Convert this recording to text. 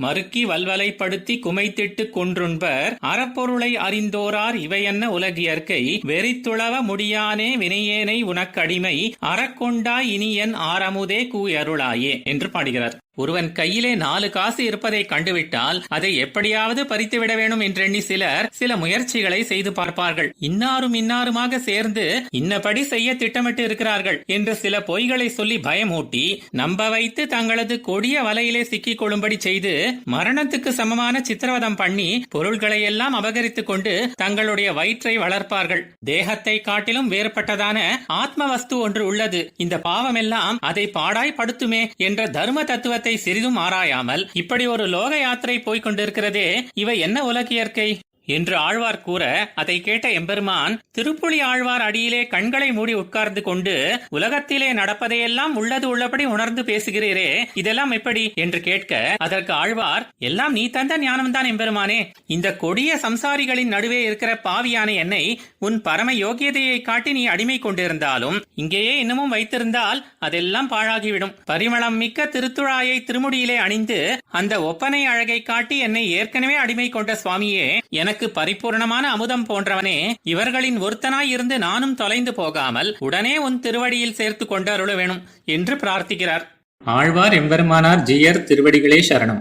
மறுக்கி வல்வலைப்படுத்தி குமைத்திட்டு கொன்றுண்பர் அறப்பொருளை அறிந்தோரார் இவையென்ன உலகியற்கை வெறித்துளவ முடியானே வினையேனை உனக்கடிமை அறக்கொண்டாய் இனியன் ஆரமுதே கூயருளாயே என்று பாடுகிறார். ஒருவன் கையிலே நாலு காசு இருப்பதை கண்டுவிட்டால் அதை எப்படியாவது பறித்துவிட வேண்டும் என்றெண்ணி சிலர் சில முயற்சிகளை செய்து பார்ப்பார்கள். இன்னாரும் இன்னாருமாக சேர்ந்து இன்னபடி செய்ய திட்டமிட்டு இருக்கிறார்கள் என்று சில பொய்களை சொல்லி பயமூட்டி நம்ப வைத்து தங்களது கொடிய வலையிலே சிக்கிக் கொள்ளும்படி செய்து மரணத்துக்கு சமமான சித்திரவதம் பண்ணி பொருள்களை எல்லாம் அபகரித்துக் கொண்டு தங்களுடைய வயிற்றை வளர்ப்பார்கள். தேகத்தை காட்டிலும் வேறுபட்டதான ஆத்ம வஸ்து ஒன்று உள்ளது. இந்த பாவமெல்லாம் அதை பாடாய் படுத்துமே என்ற தர்ம தத்துவ தத்துவத்தை சிறிதும் ஆராயாமல் இப்படி ஒரு லோக யாத்திரை போய்க் கொண்டிருக்கிறதே இவை என்ன உலக இயற்கை? என்று ஆழ்வார் கூற அதை கேட்ட எம்பெருமான் திருப்புலி ஆழ்வார் அடியிலே கண்களை மூடி உட்கார்ந்து கொண்டு உலகத்திலே நடப்பதையெல்லாம் உள்ளது உள்ளபடி உணர்ந்து பேசுகிறீரே இதெல்லாம் எப்படி? என்று கேட்க அதற்கு ஆழ்வார் எல்லாம் நீ தந்த ஞானம்தான் எம்பெருமானே. இந்த கொடிய சம்சாரிகளின் நடுவே இருக்கிற பாவியான என்னை உன் பரம யோகியதையை காட்டி நீ அடிமை கொண்டிருந்தாலும் இங்கேயே இன்னமும் வைத்திருந்தால் அதெல்லாம் பாழாகிவிடும். பரிமளம் மிக்க திருத்துழாயை திருமுடியிலே அணிந்து அந்த ஒப்பனை அழகை காட்டி என்னை ஏற்கனவே அடிமை கொண்ட சுவாமியே எனக்கு பரிபூர்ணமான அமுதம் போன்றவனே இவர்களின் ஒருத்தனாய் இருந்து நானும் தொலைந்து போகாமல் உடனே உன் திருவடியில் சேர்த்து கொண்டு அருள வேணும் என்று பிரார்த்திக்கிறார். ஆழ்வார் எம்பெருமானார் ஜியர் திருவடிகளே சரணம்.